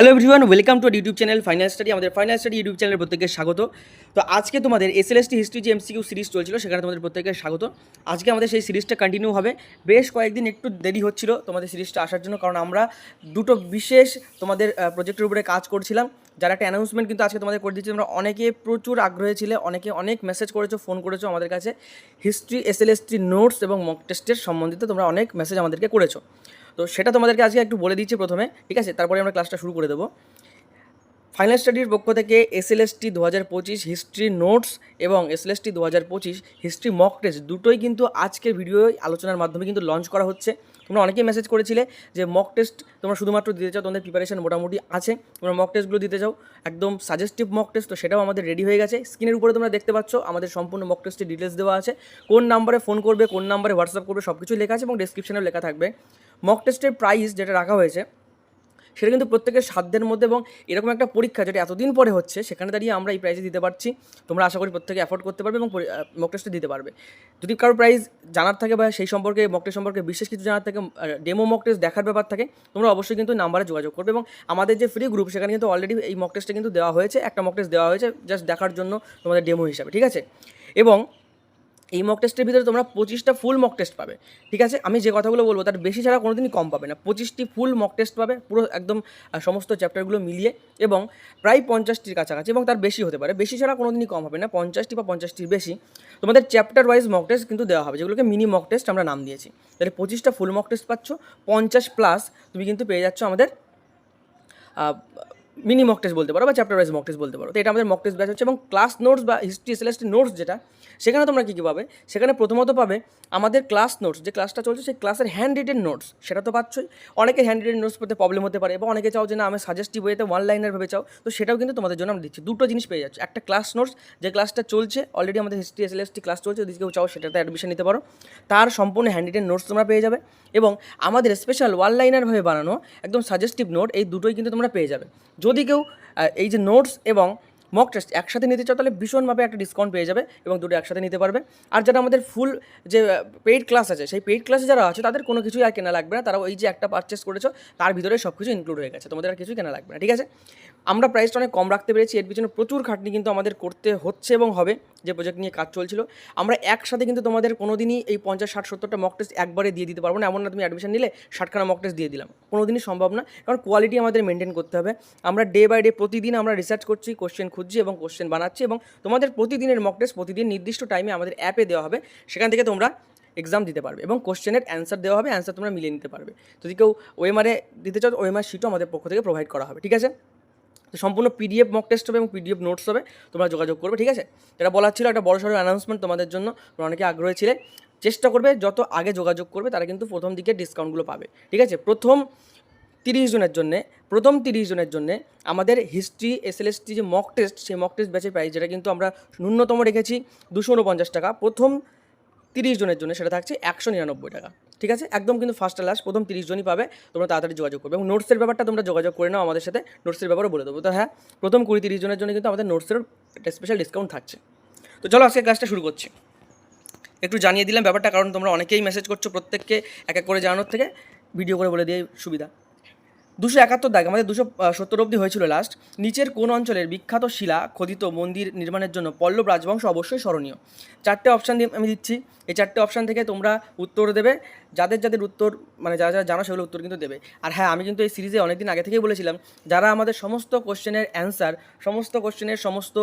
Hello everyone welcome to YouTube channel final study আমাদের final study YouTube চ্যানেলের প্রত্যেককে স্বাগত। তো আজকে তোমাদের এসএলএসটি হিস্ট্রি যে এমসিকিউ সিরিজ চলছিল, সেখানে তোমাদের প্রত্যেকের স্বাগত। আজকে আমাদের সেই সিরিজটা কন্টিনিউ হবে। বেশ কয়েকদিন একটু দেরি হচ্ছিল তোমাদের সিরিজটা আসার জন্য, কারণ আমরা দুটো বিশেষ তোমাদের প্রজেক্টের উপরে কাজ করছিলাম। যারা একটা অ্যানাউন্সমেন্ট কিন্তু আজকে তোমাদের করে দিচ্ছি তোমরা অনেকে প্রচুর আগ্রহী ছিলে, অনেকে অনেক মেসেজ করেছ ফোন করেছ আমাদের কাছে। হিস্ট্রি এস এসএলএসটি নোটস এবং মক টেস্টের সম্বন্ধিত তোমরা অনেক মেসেজ আমাদেরকে করেছ। তো সেটা তোমাদেরকে আজকে একটু বলে দিচ্ছি প্রথমে, ঠিক আছে? তারপরে আমরা ক্লাসটা শুরু করে দেবো। ফাইনাল স্টাডির পক্ষ থেকে এসএলএসটি দু হাজার পঁচিশ হিস্ট্রি নোটস এবং এসএলএসটি দু হাজার পঁচিশ হিস্ট্রি মক টেস্ট দুটোই কিন্তু আজকের ভিডিও আলোচনার মাধ্যমে কিন্তু লঞ্চ করা হচ্ছে। তোমরা অনেকেই মেসেজ করেছিলে যে মক টেস্ট তোমরা শুধুমাত্র দিতে চাও, তোমাদের প্রিপারেশন মোটামুটি আছে। তোমরা মক টেস্টগুলো দিতে চাও, একদম সাজেস্টিভ মক টেস্ট তো সেটাও আমাদের রেডি হয়ে গেছে। স্ক্রিনের উপরে তোমরা দেখতে পাচ্ছ, আমাদের সম্পূর্ণ মক টেস্টের ডিটেলস দেওয়া আছে। কোন নাম্বারে ফোন করবে, কোন নাম্বারে হোয়াটসঅ্যাপ করবে সব কিছুই লেখা আছে এবং ডেসক্রিপশনেও লেখা থাকবে। মক টেস্টের প্রাইস যেটা রাখা হয়েছে, সেটা কিন্তু প্রত্যেকের সাধ্যের মধ্যে এবং এরকম একটা পরীক্ষা যেটা এতদিন পরে হচ্ছে, সেখানে দাঁড়িয়ে আমরা এই প্রাইজে দিতে পারছি। তোমরা আশা করি প্রত্যেকে অ্যাফোর্ড করতে পারবে এবং মক টেস্টে দিতে পারবে। যদি কারও প্রাইস জানার থাকে বা সেই সম্পর্কে মক টেস্ট সম্পর্কে বিশেষ কিছু জানার থাকে ডেমো মক টেস্ট দেখার ব্যাপার থাকে, তোমরা অবশ্যই কিন্তু নাম্বারে যোগাযোগ করবে এবং আমাদের যে ফ্রি গ্রুপ সেখানে কিন্তু অলরেডি এই মক টেস্টটা কিন্তু দেওয়া হয়েছে, একটা মক টেস্ট দেওয়া হয়েছে জাস্ট দেখার জন্য তোমাদের ডেমো হিসাবে, ঠিক আছে? এবং এই মক টেস্টের ভিতরে তোমরা পঁচিশটা ফুল মক টেস্ট পাবে, ঠিক আছে? আমি যে কথাগুলো বলব, তার বেশি ছাড়া কোনোদিনই কম পাবে না। পঁচিশটি ফুল মক টেস্ট পাবে, পুরো একদম সমস্ত চ্যাপ্টারগুলো মিলিয়ে এবং প্রায় পঞ্চাশটির কাছাকাছি এবং তার বেশি হতে পারে। বেশি ছাড়া কোনোদিনই কম হবে না, পঞ্চাশটি বা পঞ্চাশটির বেশি। তোমাদের চ্যাপ্টার ওয়াইজ মক টেস্ট কিন্তু দেওয়া হবে, যেগুলোকে মিনি মক টেস্ট আমরা নাম দিয়েছি। তাহলে পঁচিশটা ফুল মক টেস্ট পাচ্ছ, পঞ্চাশ প্লাস তুমি কিন্তু পেয়ে যাচ্ছ আমাদের মিনি মক টেস্ট বলতে পারো বা চ্যাপ্টার ওয়াইজ মক টেস্ট বলতে পারো। তো এটা আমাদের মক টেস্ট ব্যাচ হচ্ছে এবং ক্লাস নোটস বা হিস্ট্রি এসএলএসটি নোটস যেটা, সেখানে তোমরা কী কী পাবে? সেখানে প্রথমত পাবে আমাদের ক্লাস নোটস যে ক্লাসটা চলছে সেই ক্লাসের হ্যান্ড রিটেন নোটস সেটা তো পাচ্ছই। অনেকে হ্যান্ড রিটেন নোটস পড়তে প্রবলেম হতে পারে এবং অনেকে চাও যে না, আমি সাজেস্টিভ ওয়েতে ওয়ান লাইনার ভেবে চাও, তো সেটাও কিন্তু তোমাদের জন্য আমরা দিচ্ছি। দুটো জিনিস পেয়ে যাচ্ছে। একটা ক্লাস নোটস যে ক্লাসটা চলছে অলরেডি আমাদের হিস্ট্রি এসএলএসটি ক্লাস চলছে, যদি কেউ চাও সেটাতে অ্যাডমিশন নিতে পারো। তার সম্পূর্ণ হ্যান্ড রিটেন নোটস তোমরা পেয়ে যাবে, এবং আমাদের স্পেশাল ওয়ান লাইনারভাবে বানানো একদম সাজেস্টিভ নোট এই দুটোই কিন্তু তোমরা পেয়ে যাবে। যদি কেউ এই যে নোটস এবং মক টেস্ট একসাথে নিতে চাও তাহলে ভীষণভাবে একটা ডিসকাউন্ট পেয়ে যাবে এবং দুটো একসাথে নিতে পারবে। আর যারা আমাদের ফুল যে পেইড ক্লাস আছে, সেই পেইড ক্লাসে যারা আছে, তাদের কোনো কিছুই আর কেনা লাগবে না। তারা ওই যে একটা পারচেস করেছ, তার ভিতরে সব কিছু ইনক্লুড হয়ে গেছে। তোমাদের আর কিছুই কেনা লাগবে না, ঠিক আছে? আমরা প্রাইসটা অনেক কম রাখতে পেরেছি, এর পিছনে প্রচুর খাটনি কিন্তু আমাদের করতে হচ্ছে এবং হবে, যে প্রজেক্ট নিয়ে কাজ চলছিল। আমরা একসাথে কিন্তু তোমাদের কোনো দিনই এই পঞ্চাশ, ষাট, সত্তরটা মক টেস্ট একবারে দিয়ে দিতে পারব না। এমন না তুমি অ্যাডমিশন নিলে ষাটখানা মক টেস্ট দিয়ে দিলাম। কোনো দিনই সম্ভব না, কারণ কোয়ালিটি আমাদের মেনটেন করতে হবে। আমরা ডে বাই ডে প্রতিদিন আমরা রিসার্চ করছি কোশ্চেন খুঁজছি এবং কোশ্চেন বানাচ্ছি এবং তোমাদের প্রতিদিনের মক টেস্ট প্রতিদিন নির্দিষ্ট টাইমে আমাদের অ্যাপে দেওয়া হবে। সেখান থেকে তোমরা এক্সাম দিতে পারবে এবং কোশ্চেনের অ্যান্সার দেওয়া হবে অ্যান্সার তোমরা মিলিয়ে নিতে পারবে। যদি কেউ ওএমআরে দিতে চাও ওএমআর শিটও আমাদের পক্ষ থেকে প্রোভাইড করা হবে, ঠিক আছে? তো সম্পূর্ণ পিডিএফ মক টেস্ট হবে এবং পিডিএফ নোটস হবে, তোমরা যোগাযোগ করবে, ঠিক আছে? এটা বলার ছিল একটা বড় সড়ো অ্যানাউন্সমেন্ট তোমাদের জন্য, তোমরা অনেকে আগ্রহী ছিলে। চেষ্টা করবে, যত আগে যোগাযোগ করবে, তারা কিন্তু প্রথম দিকে ডিসকাউন্টগুলো পাবে, ঠিক আছে? প্রথম তিরিশ জনের জন্যে, প্রথম তিরিশ জনের জন্যে আমাদের হিস্ট্রি এস এসএলএসটি যে মক টেস্ট সেই মক টেস্ট ব্যাচের প্রাইস যেটা কিন্তু আমরা ন্যূনতম রেখেছি দুশো উনপঞ্চাশ টাকা। প্রথম তিরিশ জনের জন্য সেটা থাকছে একশো নিরানব্বই টাকা। ঠিক আছে? একদম কিন্তু ফার্স্ট আর লাস্ট প্রথম তিরিশ জনই পাবে, তোমরা তাড়াতাড়ি যোগাযোগ করবে। এবং নোটসের ব্যাপারটা তোমরা যোগাযোগ করে নাও আমাদের সাথে নোটসের ব্যাপারও বলে দেবো। তো হ্যাঁ প্রথম কুড়ি তিরিশ জনের জন্য কিন্তু আমাদের নোটসের একটা স্পেশাল ডিসকাউন্ট থাকছে। তো চলো আজকে ক্লাসটা শুরু করছি। একটু জানিয়ে দিলাম ব্যাপারটা, কারণ তোমরা অনেকেই মেসেজ করছ প্রত্যেককে এক এক করে জানানোর থেকে। ভিডিও করে বলে দিয়ে সুবিধা। দুশো একাত্তর দাগ, আমাদের দুশো সত্তর অবধি হয়েছিল লাস্ট নিচের কোন অঞ্চলের বিখ্যাত শিলা খোদিত মন্দির নির্মাণের জন্য পল্লব রাজবংশ অবশ্যই স্মরণীয়। চারটে অপশান দিয়ে আমি দিচ্ছি। এই চারটে অপশান থেকে তোমরা উত্তর দেবে। যাদের যাদের উত্তর মানে যারা যারা জানো সেগুলো উত্তর কিন্তু দেবে। আর হ্যাঁ আমি কিন্তু এই সিরিজে অনেকদিন আগে থেকেই বলেছিলাম, যারা আমাদের সমস্ত কোশ্চেনের অ্যান্সার সমস্ত কোশ্চেনের সমস্ত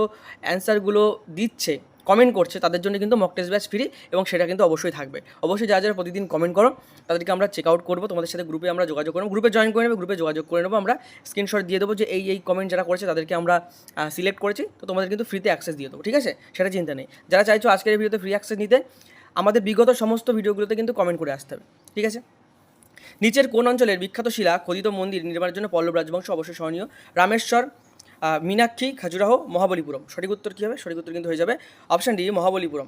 অ্যান্সারগুলো দিচ্ছে কমেন্ট করছে, তাদের জন্য কিন্তু মক টেস্ট ব্যাচ ফ্রি এবং সেটা কিন্তু অবশ্যই থাকবে। অবশ্যই যারা যারা প্রতিদিন কমেন্ট করো, তাদেরকে আমরা চেক আউট করব। তোমাদের সাথে গ্রুপে আমরা যোগাযোগ করব। গ্রুপে জয়েন করে নেবে গ্রুপে যোগাযোগ করে নেব। আমরা স্ক্রিনশট দিয়ে দেবো যে এই এই কমেন্ট যারা করেছে, তাদেরকে আমরা সিলেক্ট করেছি। তো তোমাদের কিন্তু ফ্রিতে অ্যাক্সেস দিয়ে দেবো, ঠিক আছে? সেটা চিন্তা নেই। যারা চাইছো আজকের ভিডিওতে ফ্রি অ্যাক্সেস নিতে, আমাদের বিগত সমস্ত ভিডিওগুলোতে কিন্তু কমেন্ট করে আসতে হবে, ঠিক আছে? নিচের কোন অঞ্চলের বিখ্যাত শিলা, খোদিত মন্দির, নির্মাণের জন্য পল্লব রাজবংশ অবশ্যই স্মরণীয় রামেশ্বর মীনাক্ষী, খাজুরাহ, মহাবলীপুরম। সঠিক উত্তর কী হবে? সঠিক উত্তর কিন্তু হয়ে যাবে। Option D Mahabalipuram.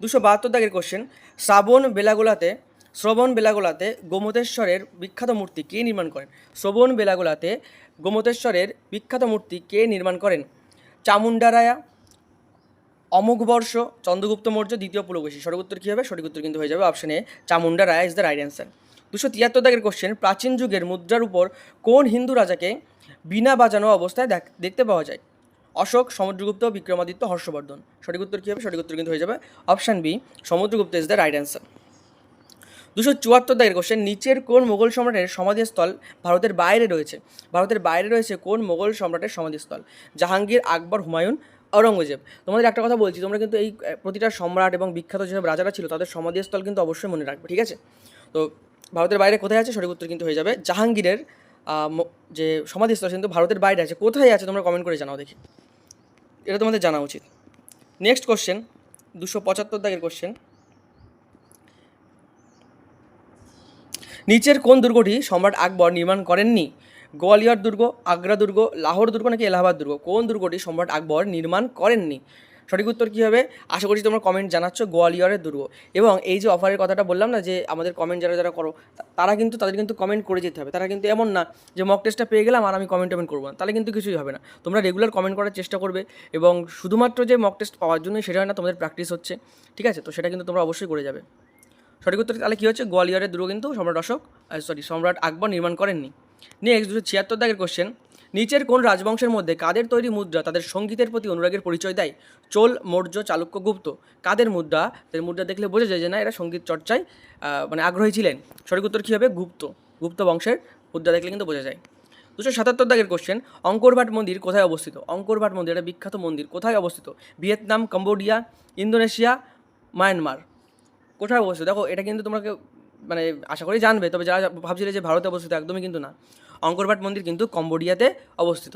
দুশো বাহাত্তর দাগের কোশ্চেন শ্রাবণ বেলাগোলাতে, শ্রবণ বেলাগোলাতে গোমতেশ্বরের বিখ্যাত মূর্তি কে নির্মাণ করেন? শ্রবণ বেলাগোলাতে গোমতেশ্বরের বিখ্যাত মূর্তি কে নির্মাণ করেন? চামুন্ডারায়া অমোঘ বর্ষ, চন্দ্রগুপ্ত মৌর্য, দ্বিতীয় পুলকেশী সঠিক উত্তর কী হবে? সঠিক উত্তর কিন্তু হয়ে যাবে অপশানে Chamunda Rai is the right answer দুশো তিয়াত্তর দাগের কোশ্চেন প্রাচীন যুগের মুদ্রার উপর কোন হিন্দু রাজাকে বিনা বাজানো অবস্থায় দেখ- দেখতে পাওয়া যায়? অশোক, সমুদ্রগুপ্ত, বিক্রমাদিত্য, হর্ষবর্ধন। সঠিক উত্তর কী হবে? সঠিক উত্তর কিন্তু হয়ে যাবে। Option B Samudragupta is the right answer দুশো চুয়াত্তর দাগের কোশ্চেন নিচের কোন মোগল সম্রাটের সমাধিস্থল ভারতের বাইরে রয়েছে? ভারতের বাইরে রয়েছে কোন মোগল সম্রাটের সমাধিস্থল? জাহাঙ্গীর, আকবর, হুমায়ুন, ঔরঙ্গজেব। তোমাদের একটা কথা বলছি, তোমরা কিন্তু এই প্রতিটা সম্রাট এবং বিখ্যাত যেসব রাজারা ছিল, তাদের সমাধিস্থল কিন্তু অবশ্যই মনে রাখবে, ঠিক আছে? তো ভারতের বাইরে কোথায় আছে সঠিক উত্তর কিন্তু হয়ে যাবে। জাহাঙ্গীরের যে সমাধিস্থল কিন্তু ভারতের বাইরে আছে, কোথায় আছে তোমরা কমেন্ট করে জানাও দেখি। এটা তোমাদের জানা উচিত। নেক্সট কোশ্চেন দুশো পঁচাত্তর দাগের কোশ্চেন নিচের কোন দুর্গটি সম্রাট আকবর নির্মাণ করেননি? গোয়ালিয়র দুর্গ, আগ্রা দুর্গ, লাহোর দুর্গ নাকি এলাহাবাদ দুর্গ? কোন দুর্গটি সম্রাট আকবর নির্মাণ করেননি? সঠিক উত্তর কী হবে? আশা করছি তোমরা কমেন্ট জানাচ্ছ, গোয়ালিয়রের দুর্গ। এবং এই যে অফারের কথাটা বললাম না যে আমাদের কমেন্ট যারা যারা করো তারা কিন্তু, তাদের কিন্তু কমেন্ট করে যেতে হবে। তারা কিন্তু এমন না যে মক টেস্টটা পেয়ে গেলাম আর আমি কমেন্ট টমেন্ট করব না। তাহলে কিন্তু কিছুই হবে না। তোমরা রেগুলার কমেন্ট করার চেষ্টা করবে এবং শুধুমাত্র যে মক টেস্ট পাওয়ার জন্যই সেটা হয় না, তোমাদের প্র্যাকটিস হচ্ছে। ঠিক আছে? তো সেটা কিন্তু তোমরা অবশ্যই করে যাবে। সঠিক উত্তর তাহলে কী হচ্ছে? গোয়ালিয়রের দুর্গ কিন্তু সম্রাট অশোক সরি সম্রাট আকবর নির্মাণ করেননি। নেক্সট দুশো ছিয়াত্তর দাগের কোশ্চেন নিচের কোন রাজবংশের মধ্যে কাদের তৈরি মুদ্রা তাদের সঙ্গীতের প্রতি অনুরাগের পরিচয় দেয়? চোল, মৌর্য, চালুক্য, গুপ্ত। কাদের মুদ্রা? তাদের মুদ্রা দেখলে বোঝা যায় যে না, এরা সংগীত চর্চায় মানে আগ্রহী ছিলেন। সঠিক উত্তর কী হবে? গুপ্ত। গুপ্ত বংশের মুদ্রা দেখলে কিন্তু বোঝা যায়। দুশো সাতাত্তর দাগের কোশ্চেন অঙ্করভাট মন্দির কোথায় অবস্থিত? অঙ্করভাট মন্দির একটা বিখ্যাত মন্দির, কোথায় অবস্থিত? Vietnam, Cambodia, Indonesia, Myanmar. কোথায় অবস্থিত? দেখো, এটা কিন্তু তোমাকে মানে আশা করি জানবে, তবে যারা ভাবছিলে যে ভারতে অবস্থিত, একদমই কিন্তু না। অঙ্করভাট মন্দির কিন্তু কম্বোডিয়াতে অবস্থিত।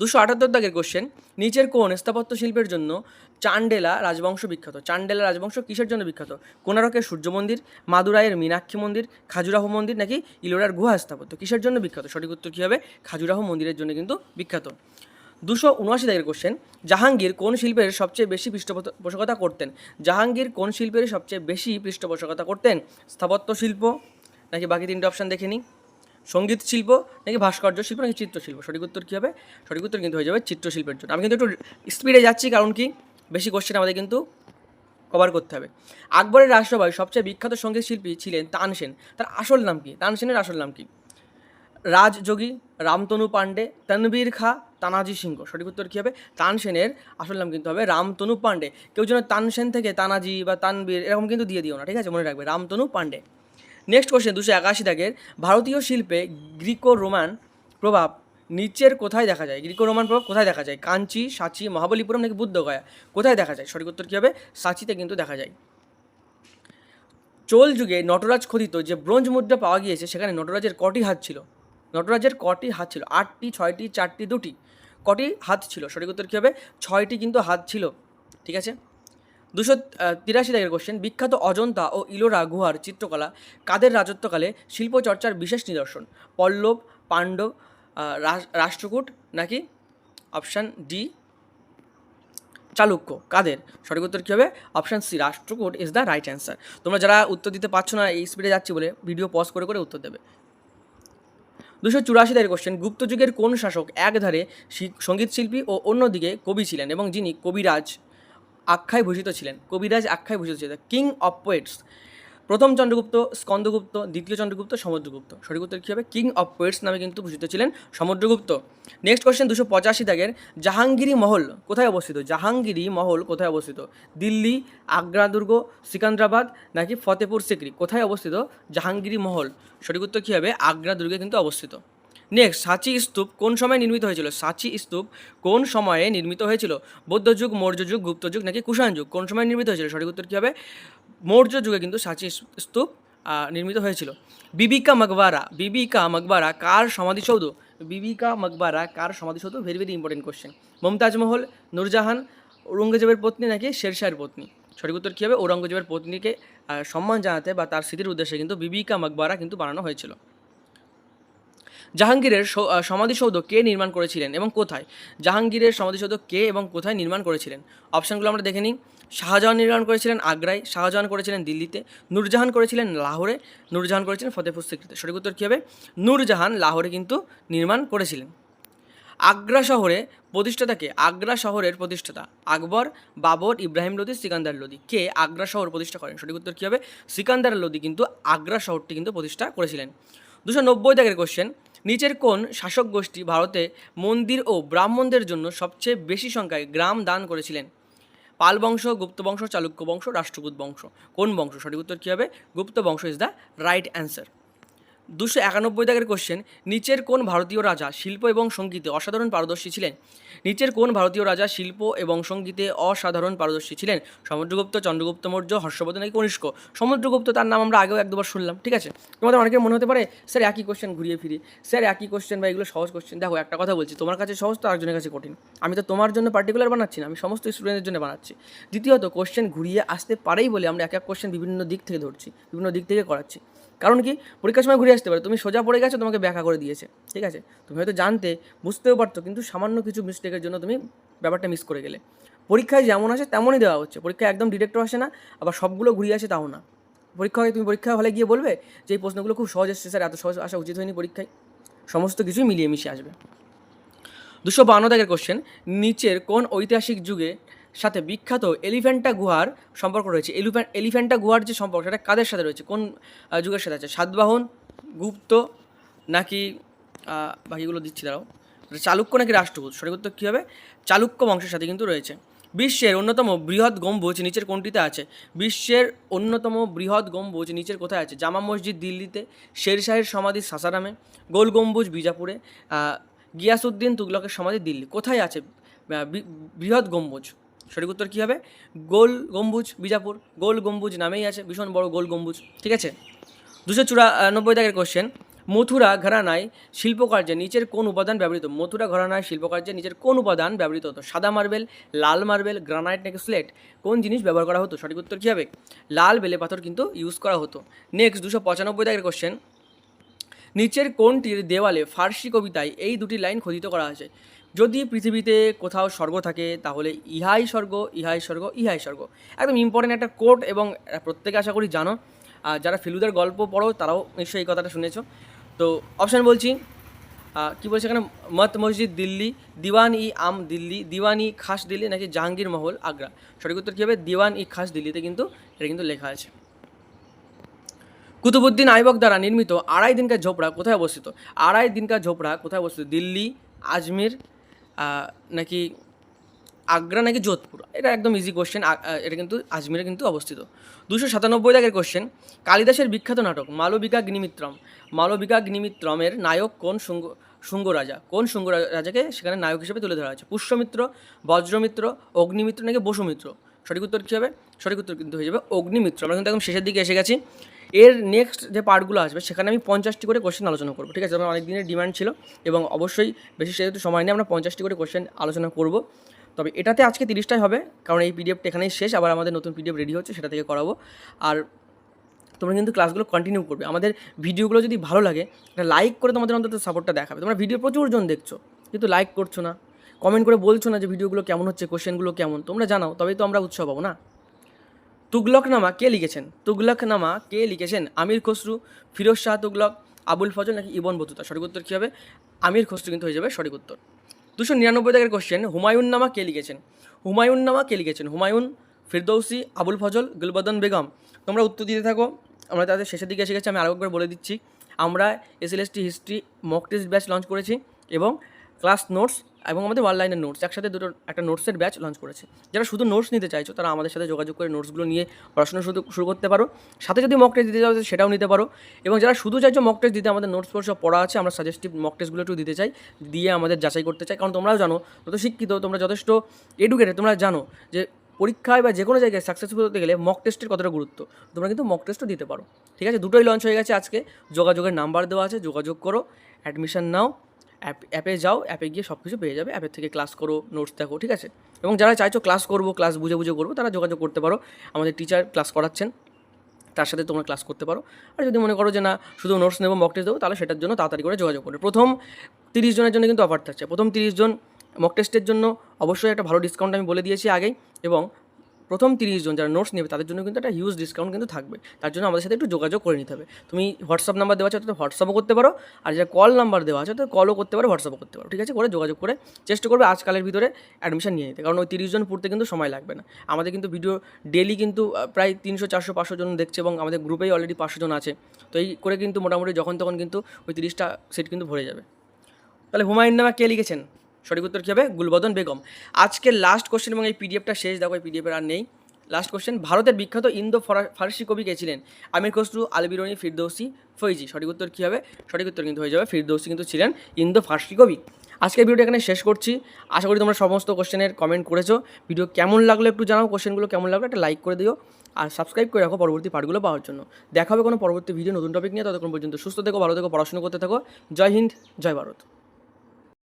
দুশো আটাত্তর দাগের কোশ্চেন নিচের কোন স্থাপত্য শিল্পের জন্য চান্ডেলা রাজবংশ বিখ্যাত। চান্ডেলা রাজবংশ কিসের জন্য বিখ্যাত? কোনারকের সূর্য মন্দির, মাদুরাইয়ের মীনাক্ষী মন্দির, খাজুরাহো মন্দির নাকি ইলোরার গুহা স্থাপত্য? কিসের জন্য বিখ্যাত? সঠিক উত্তর কী হবে? খাজুরাহো মন্দিরের জন্য কিন্তু বিখ্যাত। দুশো উনআশি দাগের কোশ্চেন জাহাঙ্গীর কোন শিল্পের সবচেয়ে বেশি পৃষ্ঠপোষকতা করতেন? জাহাঙ্গীর কোন শিল্পের সবচেয়ে বেশি পৃষ্ঠপোষকতা করতেন? স্থাপত্য শিল্প? নাকি বাকি তিনটে অপশান দেখে নিই। সংগীত শিল্প নাকি ভাস্কর্য শিল্প নাকি চিত্রশিল্প? সঠিক উত্তর কী হবে? সঠিক উত্তর কিন্তু হয়ে যাবে চিত্রশিল্পের জন্য। আমি কিন্তু একটু স্পিডে যাচ্ছি, কারণ কি? বেশি কোশ্চেন আমাদের কিন্তু কভার করতে হবে। আকবরের রাষ্ট্রভাই সবচেয়ে বিখ্যাত সংগীত শিল্পী ছিলেন তানসেন তার আসল নাম কি? তানসেনের আসল নাম কি? রাজযোগী রামতনু পাণ্ডে তনবীর খা, তানাজি সিংহ। সঠিক উত্তর কী হবে? তানসেনের আসল নাম কিন্তু হবে রামতনু পাণ্ডে। কেউ যেন তানসেন থেকে তানাজি বা তানবীর এরকম কিন্তু দিয়ে দিও না, ঠিক আছে? মনে রাখবে, রামতনু পাণ্ডে। নেক্সট কোশ্চেন দুশো একাশি দাগের। ভারতীয় শিল্পে গ্রিকো রোমান প্রভাব নিচের কোথায় দেখা যায়? গ্রিকো রোমান প্রভাব কোথায় দেখা যায়? কাঞ্চি, সাচি, মহাবলীপুরম নাকি বুদ্ধগয়া? কোথায় দেখা যায়? সঠিক উত্তর কী হবে? সাচিতে কিন্তু দেখা যায়। চোল যুগে নটরাজ খোদিত যে ব্রোঞ্জ মুদ্রা পাওয়া গিয়েছে, সেখানে নটরাজের কটি হাত ছিল? নটরাজের কটি হাত ছিল? আটটি, ছয়টি, চারটি, দুটি। কটি হাত ছিল? সঠিক উত্তর কী হবে? ছয়টি কিন্তু হাত ছিল। ঠিক আছে? দুশো তিরাশি দাগের কোশ্চেন বিখ্যাত অজন্তা ও ইলোরা গুহার চিত্রকলা কাদের রাজত্বকালে শিল্পচর্চার বিশেষ নিদর্শন? পল্লব, পাণ্ডব রাষ্ট্রকূট নাকি? Option D Chalukya. কাদের? সঠিক উত্তর কী হবে? Option C Rashtrakuta is the right answer তোমরা যারা উত্তর দিতে পারছ না, এই স্পিডে যাচ্ছি বলে ভিডিও পজ করে করে উত্তর দেবে। দুশো চুরাশি দায়ের কোশ্চেন গুপ্ত যুগের কোন শাসক একধারে সংগীত শিল্পী ও অন্যদিকে কবি ছিলেন এবং যিনি কবিরাজ আখ্যায় ভূষিত ছিলেন, কবিরাজ আখ্যায় ভূষিত ছিলেন কিং অফ পোয়েটস প্রথম চন্দ্রগুপ্ত, স্কন্দগুপ্ত, দ্বিতীয় চন্দ্রগুপ্ত, সমুদ্রগুপ্ত। সঠিক উত্তর কী হবে? কিং অফ পোয়েটস নামে কিন্তু ভূষিত ছিলেন সমুদ্রগুপ্ত। নেক্সট কোয়েশ্চেন দুশো পঁচাশি দাগের জাহাঙ্গীরি মহল কোথায় অবস্থিত? জাহাঙ্গীরি মহল কোথায় অবস্থিত? দিল্লি আগ্রা দুর্গ সিকান্দ্রাবাদ নাকি ফতেপুর সিকরি? কোথায় অবস্থিত? জাহাঙ্গীরি মহল। সঠিক উত্তর কী হবে? আগ্রা দুর্গে কিন্তু অবস্থিত। নেক্সট সাচি স্তূপ কোন সময় নির্মিত হয়েছিল? সাচি স্তূপ কোন সময়ে নির্মিত হয়েছিল? বৌদ্ধ যুগ, মৌর্য যুগ, গুপ্ত যুগ নাকি কুষাণ যুগ? কোন সময় নির্মিত হয়েছিল? সঠিক উত্তর কী হবে? মৌর্য যুগে কিন্তু সাচি স্তূপ নির্মিত হয়েছিল। বিবিকা মকবারা বিবিকা মকবারা কার সমাধিসৌধ বিবিকা মকবারা কার সমাধিসৌধ very very important question Mumtaz Mahal, Nur Jahan, ঔরঙ্গজেবের পত্নী নাকি শেরশাহের পত্নী? সঠিক উত্তর কী হবে? ঔরঙ্গজেবের পত্নীকে সম্মান জানাতে বা তার স্মৃতির উদ্দেশ্যে কিন্তু বিবিকা মকবারা কিন্তু বানানো হয়েছিল। জাহাঙ্গীরের সমাধিসৌধ কে নির্মাণ করেছিলেন এবং কোথায়? জাহাঙ্গীরের সমাধিসৌধ কে এবং কোথায় নির্মাণ করেছিলেন? অপশানগুলো আমরা দেখে নিই। শাহজাহান নির্মাণ করেছিলেন আগ্রায়, শাহজাহান করেছিলেন দিল্লিতে, নূরজাহান করেছিলেন লাহোরে, নূরজাহান করেছিলেন ফতেপুর সিক্রিতে। সঠিক উত্তর কী হবে? নূরজাহান লাহোরে কিন্তু নির্মাণ করেছিলেন। আগ্রা শহরে প্রতিষ্ঠাতাকে আগ্রা শহরের প্রতিষ্ঠাতা আকবর বাবর ইব্রাহিম লোদি, সিকান্দার লোদি। কে আগ্রা শহর প্রতিষ্ঠা করেন? সঠিক উত্তর কী হবে? সিকান্দার লোদি কিন্তু আগ্রা শহরটি কিন্তু প্রতিষ্ঠা করেছিলেন। দুশো নব্বই দাগের কোশ্চেন নিচের কোন শাসক গোষ্ঠী ভারতে মন্দির ও ব্রাহ্মণদের জন্য সবচেয়ে বেশি সংখ্যায় গ্রাম দান করেছিলেন। পাল বংশ, গুপ্ত বংশ, চালুক্য বংশ রাষ্ট্রকূট বংশ। কোন বংশ? সঠিক উত্তর কী হবে? গুপ্ত বংশ ইজ দ্য রাইট অ্যান্সার দুশো একানব্বই দাগের কোশ্চেন নিচের কোন ভারতীয় রাজা শিল্প এবং সঙ্গীতে অসাধারণ পারদর্শী ছিলেন? নিচের কোন ভারতীয় রাজা শিল্প এবং সঙ্গীতে অসাধারণ পারদর্শী ছিলেন? সমুদ্রগুপ্ত, চন্দ্রগুপ্ত, মৌর্য, হর্ষবর্ধন নাকি কনিষ্ক? সমুদ্রগুপ্ত, তার নাম আমরা আগেও এক দুবার শুনলাম, ঠিক আছে? তোমাদের অনেকের মনে হতে পারে, স্যার, একই কোশ্চেন ঘুরিয়ে ফিরিয়ে। স্যার, একই কোশ্চেন বা এগুলো সহজ কোশ্চেন দেখো, একটা কথা বলছি, তোমার কাছে সহজ তো আরেকজনের কাছে কঠিন। আমি তো তোমার জন্য পার্টিকুলার বানাচ্ছি না, আমি সমস্ত স্টুডেন্টের জন্য বানাচ্ছি। দ্বিতীয়ত কোশ্চেন ঘুরিয়ে আসতে পারেই বলে আমরা এক এক কোশ্চেন বিভিন্ন দিক থেকে ধরছি, বিভিন্ন দিক থেকে করাচ্ছি। কারণ কি? পরীক্ষার সময় ঘুরে আসতে পারে। তুমি সোজা পড়ে গেছো, তোমাকে ব্যাখ্যা করে দিয়েছে। ঠিক আছে? তুমি হয়তো জানতে, বুঝতেও পারতো, কিন্তু সামান্য কিছু মিস্টেকের জন্য তুমি ব্যাপারটা মিস করে গেলে। পরীক্ষায় যেমন আসে, তেমনই দেওয়া হচ্ছে। পরীক্ষায় একদম ডিরেক্টও আসে না, আবার সবগুলো ঘুরিয়ে আসে তাও না। পরীক্ষা তুমি পরীক্ষা হলে গিয়ে বলবে যে, এই প্রশ্নগুলো খুব সহজ এসছে স্যার, এত সহজ আসা উচিত হয়নি পরীক্ষায়। সমস্ত কিছুই মিলিয়ে মিশিয়ে আসবে। দুশো বান্ন দাগের কোশ্চেন নিচের কোন ঐতিহাসিক যুগে সাথে বিখ্যাত এলিফ্যান্টা গুহার সম্পর্ক রয়েছে? এলিফ্যান্টা গুহার যে সম্পর্ক, সেটা কাদের সাথে রয়েছে? কোন যুগের সাথে আছে? সাতবাহন গুপ্ত নাকি বাকিগুলো দিচ্ছি দাঁড়াও। চালুক্য নাকি রাষ্ট্রকূট সঠিক উত্তর কী হবে? চালুক্য বংশের সাথে কিন্তু রয়েছে। বিশ্বের অন্যতম বৃহৎ গম্বুজ নিচের কোনটিতে আছে? বিশ্বের অন্যতম বৃহৎ গম্বুজ নিচের কোথায় আছে? জামা মসজিদ দিল্লিতে শেরশাহের সমাধি সাসারামে গোল গম্বুজ বিজাপুরে আহ, গিয়াসউদ্দিন তুগলকের সমাধি দিল্লি। কোথায় আছে বৃহৎ গম্বুজ? সঠিক উত্তর কী হবে? গোল গম্বুজ বিজাপুর। গোল গম্বুজ নামেই আছে ভীষণ বড় গোল গম্বুজ। ঠিক আছে? দুশো চুরানব্বই দাগের কোশ্চেন মথুরা ঘরানায় শিল্পকার্যে নিচের কোন উপাদান ব্যবহৃত? মথুরা ঘরানায় শিল্পকার্যে নিচের কোন উপাদান ব্যবহৃত হতো? সাদা মার্বেল, লাল মার্বেল, গ্রানাইট নাকি স্লেট? কোন জিনিস ব্যবহার করা হতো? সঠিক উত্তর কী হবে? লাল বেলে পাথর কিন্তু ইউজ করা হতো। নেক্সট দুশো পঁচানব্বই দাগের কোশ্চেন নিচের কোনটির দেওয়ালে ফার্সি কবিতায় এই দুটি লাইন খোদিত করা আছে? যদি পৃথিবীতে কোথাও স্বর্গ থাকে, তাহলে ইহাই স্বর্গ ইহাই স্বর্গ ইহাই স্বর্গ। একদম ইম্পর্টেন্ট একটা কোট এবং প্রত্যেকে আশা করি জানো। আর যারা ফেলুদার গল্প পড়ো, তারাও নিশ্চয়ই এই কথাটা শুনেছ। তো অপশান বলছি কি বলছে এখানে? মত মসজিদ দিল্লি, দিওয়ান ই আম দিল্লি, দিওয়ান ই খাস দিল্লি নাকি জাহাঙ্গীর মহল আগ্রা? সঠিক উত্তর কী হবে? দিওয়ান ই খাস দিল্লিতে কিন্তু, এটা কিন্তু লেখা আছে। কুতুবুদ্দিন আইবক দ্বারা নির্মিত আড়াই দিনকার ঝোপড়া কোথায় অবস্থিত? আড়াই দিনকার ঝোপড়া কোথায় অবস্থিত? দিল্লি, আজমির নাকি আগ্রা নাকি যোধপুর? এটা একদম ইজি কোশ্চেন এটা কিন্তু, আজমিরে কিন্তু অবস্থিত। দুশো সাতানব্বই দাগের কোশ্চেন কালিদাসের বিখ্যাত নাটক, মালবিকা অগ্নিমিত্রম মালবিকা অগ্নিমিত্রমের নায়ক কোন শুঙ্গ শুঙ্গ রাজা কোন শুঙ্গ রাজাকে সেখানে নায়ক হিসেবে তুলে ধরা হয়েছে? পুষ্যমিত্র, বজ্রমিত্র, অগ্নিমিত্র নাকি বসুমিত্র? সঠিক উত্তর কী হবে? সঠিক উত্তর কিন্তু হয়ে যাবে অগ্নিমিত্র। আমরা কিন্তু একদম শেষের দিকে এসে গেছি। এর নেক্সট যে পার্টগুলো আসবে, সেখানে আমি পঞ্চাশটি করে কোশ্চেন আলোচনা করব, ঠিক আছে? আমার অনেক দিনের ডিমান্ড ছিল এবং অবশ্যই বেশি সেহেতু সময় নেই, আমরা পঞ্চাশটি করে কোশ্চেন আলোচনা করব। তবে এটাতে আজকে তিরিশটাই হবে, কারণ এই পিডিএফটা এখানেই শেষ, আবার আমাদের নতুন পিডিএফ রেডি হচ্ছে সেটা থেকে করাবো। আর তোমরা কিন্তু ক্লাসগুলো কন্টিনিউ করবে। আমাদের ভিডিওগুলো যদি ভালো লাগে, একটা লাইক করে তোমাদের অন্তত সাপোর্টটা দেখাবে। তোমরা ভিডিও প্রচুর জন দেখছ, কিন্তু লাইক করছ না। কমেন্ট করে বলছো না যে ভিডিওগুলো কেমন হচ্ছে কোশ্চেনগুলো কেমন, তোমরা জানাও, তবেই তো আমরা উৎসব পাবো না। তুগলকনামা কে লিখেছেন? তুগলকনামা কে লিখেছেন? আমির খসরু, ফিরোজ শাহ তুগলক, আবুল ফজল নাকি ইবন বতুতা? সঠিক উত্তর কী হবে? আমির খসরু কিন্তু হয়ে যাবে সঠিক উত্তর। দুশো নিরানব্বই দাগের কোশ্চেন হুমায়ুন নামা কে লিখেছেন? হুমায়ুন নামা কে লিখেছেন? হুমায়ুন ফিরদৌসি, আবুল ফজল, গুলবদন বেগম। তোমরা উত্তর দিতে থাকো, আমরা তাদের শেষের দিকে এসে গেছি, আমি আরেকবার বলে দিচ্ছি। আমরা SLST history mock test batch launch করেছি এবং ক্লাস নোটস এবং আমাদের ওয়ান লাইনের নোটস একসাথে দুটো, একটা নোটসের ব্যাচ লঞ্চ করেছে। যারা শুধু নোটস নিতে চাইছো, তারা আমাদের সাথে যোগাযোগ করে নোটসগুলো নিয়ে পড়াশোনা শুরু শুরু করতে পারো। সাথে যদি মক টেস্ট দিতে চাও সেটাও নিতে পারো। এবং যারা শুধু চাইছো মক টেস্ট দিতে, আমাদের নোটস পড়ে সব পড়া আছে, আমরা সাজেস্টিভ মক টেস্টগুলো একটু দিতে চাই, দিয়ে আমাদের যাচাই করতে চাই। কারণ তোমরাও জানো, যত শিক্ষিত, তোমরা যথেষ্ট এডুকেটেড তোমরা জানো যে পরীক্ষায় বা যে কোনো জায়গায় সাকসেসফুল হতে গেলে মক টেস্টের কতটা গুরুত্ব, তোমরা কিন্তু মক টেস্টও দিতে পারো। ঠিক আছে? দুটোই লঞ্চ হয়ে গেছে আজকে। যোগাযোগের নাম্বার দেওয়া আছে, যোগাযোগ করো। অ্যাডমিশন নাও। অ্যাপ অ্যাপে যাও অ্যাপে গিয়ে সব কিছু পেয়ে যাবে। অ্যাপের থেকে ক্লাস করো নোটস দেখো, ঠিক আছে? এবং যারা চাইছো ক্লাস করব ক্লাস বুঝে বুঝে করব, তারা যোগাযোগ করতে পারো। আমাদের টিচার ক্লাস করাচ্ছেন, তার সাথে তোমরা ক্লাস করতে পারো। আর যদি মনে করো যে না, শুধু নোটস নেব মক টেস্ট দেবো, তাহলে সেটার জন্য তাড়াতাড়ি করে যোগাযোগ করবে। প্রথম তিরিশ জনের জন্য কিন্তু অফার থাকছে। প্রথম তিরিশ জন মক টেস্টের জন্য অবশ্যই একটা ভালো ডিসকাউন্ট আমি বলে দিয়েছি আগেই এবং প্রথম তিরিশ জন যারা নোটস নেবে, তাদের জন্য কিন্তু একটা হিউজ ডিসকাউন্ট কিন্তু থাকবে। তার জন্য আমাদের সাথে একটু যোগাযোগ করে নিতে হবে। তুমি হোয়াটসঅ্যাপ নাম্বার দেওয়া আছে তো হোয়াটসঅ্যাপও করতে পারো। আর যেটা কল নাম্বার দেওয়া আছে তো কলও করতে পারো হোয়াটসঅ্যাপও করতে পারো। ঠিক আছে? করে যোগাযোগ করে চেষ্টা করবে আজকালের ভিতরে অ্যাডমিশন নিয়ে নিতে। কারণ ওই তিরিশ জন পড়তে কিন্তু সময় লাগবে না। আমাদের কিন্তু ভিডিও ডেলি কিন্তু প্রায় তিনশো, চারশো, পাঁচশো জন দেখছে এবং আমাদের গ্রুপেই অলরেডি পাঁচশো জন আছে। তো এই করে কিন্তু মোটামুটি যখন তখন কিন্তু ওই তিরিশটা সিট কিন্তু ভরে যাবে। তাহলে হুমায়ুন নামা কে লিখেছেন? সঠিক উত্তর কী হবে? গুলবদন বেগম। আজকের লাস্ট কোশ্চেন এবং এই পিডিএফটা শেষ, দেখো এই পিডিএফের আর নেই। লাস্ট কোশ্চেন ভারতের বিখ্যাত ইন্দো ফরা- ফার্সি কবি কে ছিলেন? আমির খসরু আলবিরনি ফিরদৌসি, ফৈজি। সঠিক উত্তর কী হবে? সঠিক উত্তর কিন্তু হয়ে যাবে, ফিরদৌসি কিন্তু ছিলেন ইন্দো ফার্সি কবি। আজকের ভিডিওটা এখানে শেষ করছি। আশা করি তোমরা সমস্ত কোশ্চেনের কমেন্ট করেছ। ভিডিও কেমন লাগল একটু জানাও কোশ্চেনগুলো কেমন লাগল একটা লাইক করে দিও। আর সাবস্ক্রাইব করে রাখো পরবর্তী পার্টগুলো পাওয়ার জন্য। দেখা হবে কোনো পরবর্তী ভিডিও নতুন টপিক নিয়ে। ততক্ষণ পর্যন্ত সুস্থ থেকো, ভালো থেকো, পড়াশোনা করতে থাকো। জয় হিন্দ, জয় ভারত।